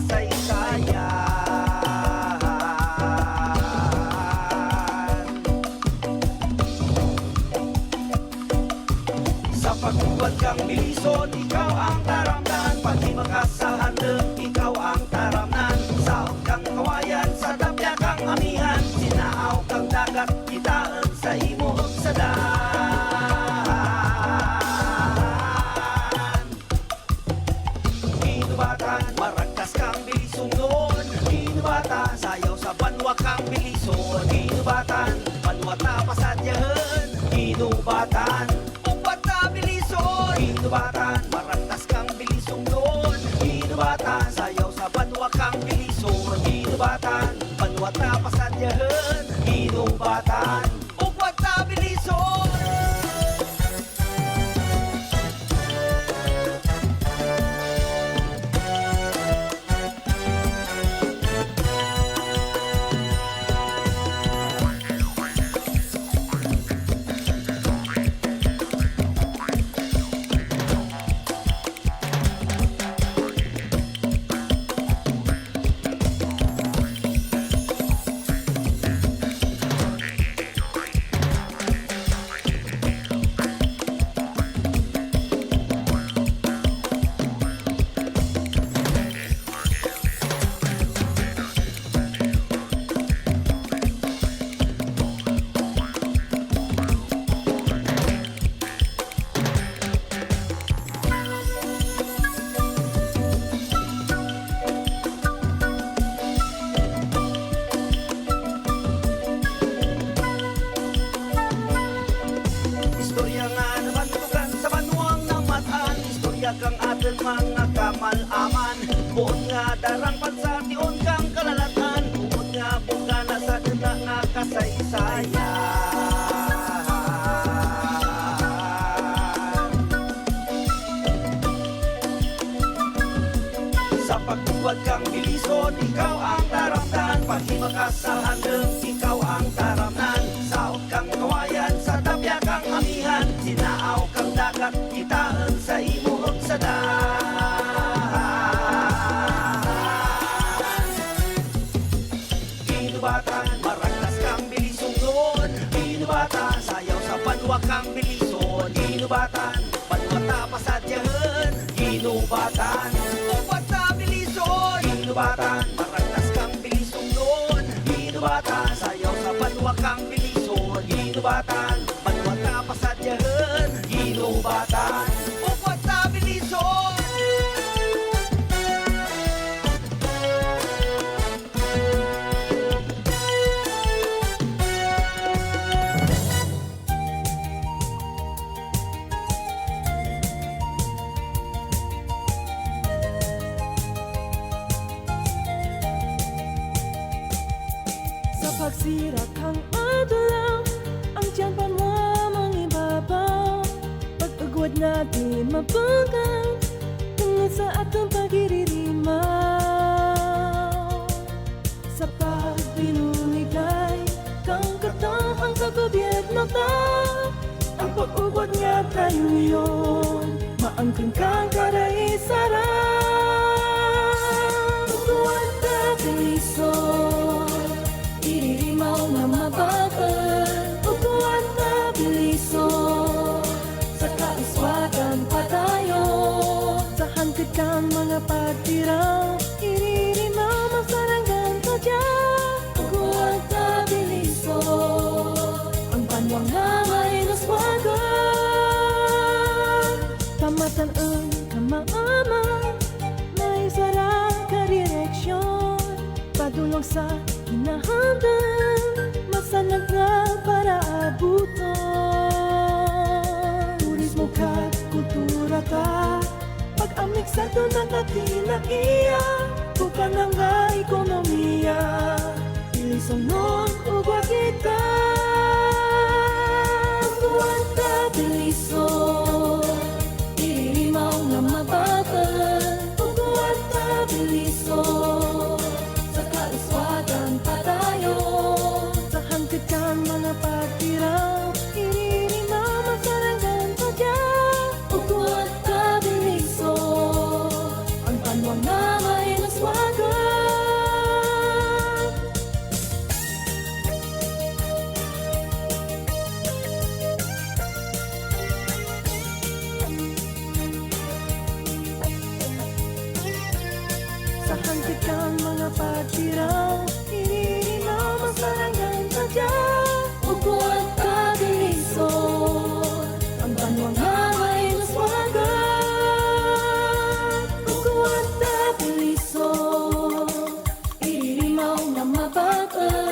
ださい。Bilison Inubatan, kang atin mga kamalaman. Buon nga darang pansation kang kalalatan. Buon nga bunga na sa duna nga kasaysayan. Sa pagbuwad kang bilison, ikaw ang taramdan Paghima ka sa handang, ikaw ang taramnan. Saot kang kawayan, sa tapya kang amihan. Sinaaw kang dagat, kitaan sa imuhog sa daan Inubatan, maragtas kang bilisong noon Inubatan, sayaw sa banwa kang bilison Inubatan, banwa tapasadyahan Inubatan, upat na bilison Inubatan, maragtas kang bilisong noon Inubatan, sayaw sa banwa kang bilison Sa pagsirak ang adlaw Ang tiyan pa mo mangibabaw Pag-ugwad natin mabagal Tungod sa atong pagiririmaw. Sa pagbinuligay Kang katahang sa gobyerno ta Ang pag-ugwad nga tayo yun Maangkin kang karaisaran Ugwad ka bilison Padulong sa my brother.